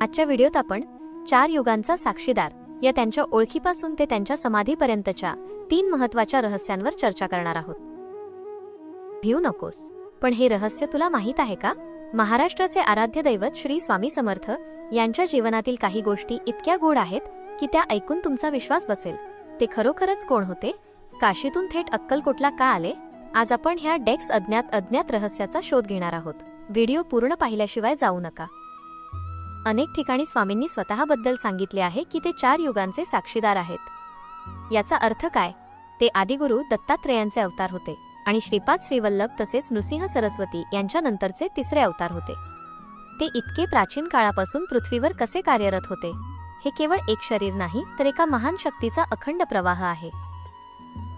आजच्या व्हिडिओत आपण चार युगांचा साक्षीदार या त्यांच्या ओळखीपासून ते त्यांच्या समाधीपर्यंतच्या तीन महत्त्वाच्या रहस्यांवर चर्चा करणार आहोत. भिऊ नकोस पण हे रहस्य तुला माहीत आहे का? महाराष्ट्राचे आराध्य दैवत श्री स्वामी समर्थ यांच्या जीवनातील काही गोष्टी इतक्या गूढ आहेत की त्या ऐकून तुमचा विश्वास बसेल. ते खरोखरच कोण होते? काशीतून थेट अक्कलकोटला का आले? आज आपण ह्या डेक्स अज्ञात अज्ञात रहस्याचा शोध घेणार आहोत. व्हिडिओ पूर्ण पाहिल्याशिवाय जाऊ नका. अनेक ठिकाणी स्वामींनी स्वतःबद्दल सांगितले आहे की ते चार युगांचे साक्षीदार आहेत. याचा अर्थ काय? ते आदिगुरु दत्तात्रेयांचे अवतार होते आणि श्रीपाद श्रीवल्लभ तसेच नृसिंह सरस्वती यांच्या नंतरचे तिसरे अवतार होते. ते इतके प्राचीन काळापासून पृथ्वीवर कसे कार्यरत होते? हे केवळ एक शरीर नाही तर एका महान शक्तीचा अखंड प्रवाह आहे.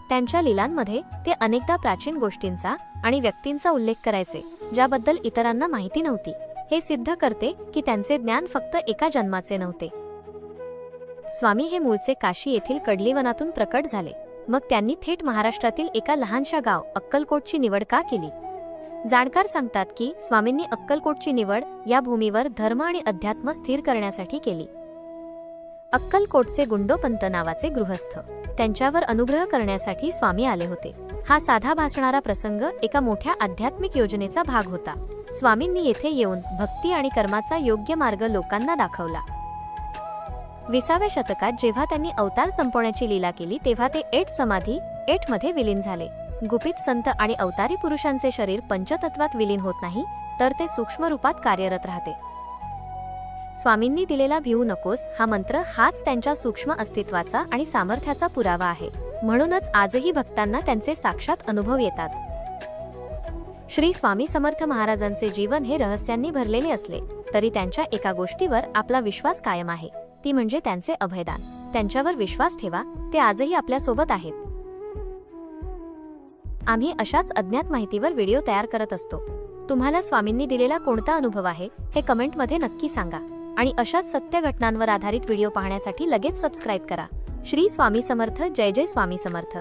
त्यांच्या लिलांमध्ये ते अनेकदा प्राचीन गोष्टींचा आणि व्यक्तींचा उल्लेख करायचे ज्याबद्दल इतरांना माहिती नव्हती. हे सिद्ध करते की त्यांचे ज्ञान फक्त एका जन्माचे नव्हते. स्वामी हे मूळचे काशी येथील कडलीवनातून प्रकट झाले. मग त्यांनी थेट महाराष्ट्रातील एका लहानशा गाव अक्कलकोटची निवड का केली? जाणकार सांगतात की स्वामींनी अक्कलकोटची निवड या भूमीवर धर्म आणि अध्यात्म स्थिर करण्यासाठी केली. अक्कलकोटचे गुंडोपंत नावाचे गृहस्थ त्यांच्यावर अनुग्रह करण्यासाठी स्वामी आले होते. हा साधा भासणारा प्रसंग एका मोठ्या आध्यात्मिक योजनेचा भाग होता. स्वामींनी येथे येऊन भक्ती आणि कर्माचा योग्य मार्ग लोकांना दाखवला. विसाव्या शतकात जेव्हा त्यांनी अवतार संपवण्याची लीला केली तेव्हा ते एट समाधी एटमध्ये विलीन झाले. गुपित संत आणि अवतारी पुरुषांचे शरीर पंचतत्वात विलीन होत नाही तर ते सूक्ष्म रूपात कार्यरत राहते. स्वामींनी दिलेला भिवू नकोस हा मंत्र हाच त्यांच्या सूक्ष्म अस्तित्वाचा आणि सामर्थ्याचा पुरावा आहे. म्हणूनच आजही भक्तांना त्यांचे साक्षात अनुभव येतात. श्री स्वामी समर्थ महाराजांचे जीवन हे रहस्यांनी भरलेले असले तरी त्यांच्या एका गोष्टीवर आपला विश्वास कायम आहे. ती म्हणजे त्यांचे अभयदान. त्यांच्यावर विश्वास ठेवा ते आजही आपल्यासोबत आहेत. आम्ही अशाच अज्ञात माहितीवर व्हिडिओ तयार करत असतो. तुम्हाला स्वामींनी दिलेला कोणता अनुभव आहे हे कमेंटमध्ये नक्की सांगा. आणि अशाच सत्य घटनांवर आधारित व्हिडिओ पाहण्यासाठी लगेच सबस्क्राईब करा. श्री स्वामी समर्थ जय जय स्वामी समर्थ.